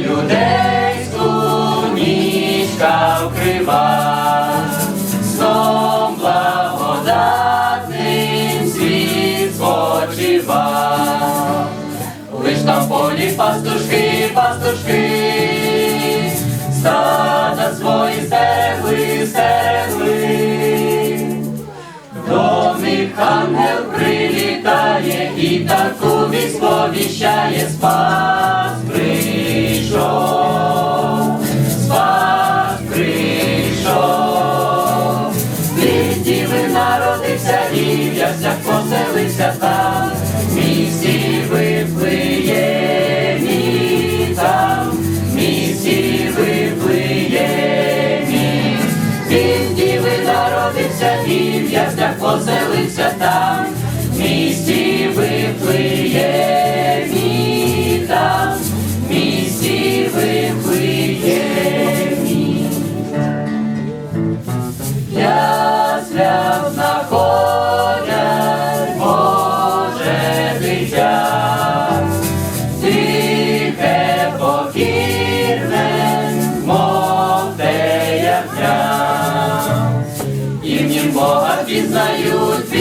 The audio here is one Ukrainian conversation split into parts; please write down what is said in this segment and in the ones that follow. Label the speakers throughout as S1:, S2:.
S1: людей ніжка вкрива, сном благодатним світ спочива, лиш там полі пастушки, пастушки, стада свої стерегли, стерегли, до них ангел прилітає і таку вісповіщає спа. Яслях поселився там, місті Вифлеємі там, в виплиє Вифлеємі. Він діви народився і в яслях поселився там,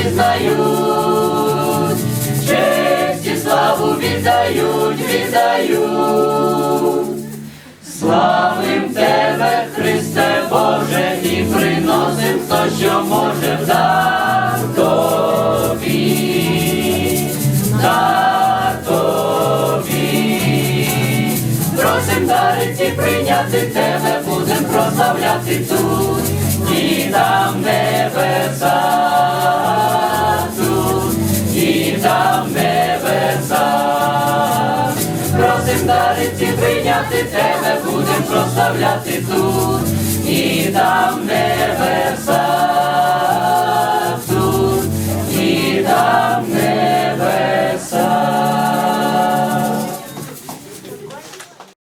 S1: пізнають, честь і славу віддають, віддають. Славим тебе, Христе Боже, і приносим то, що може дар тобі, дар тобі. Просим дариці прийняти тебе, будем прославляти тут, і там небеса дариці прийняти тебе, будем прославляти тут, і там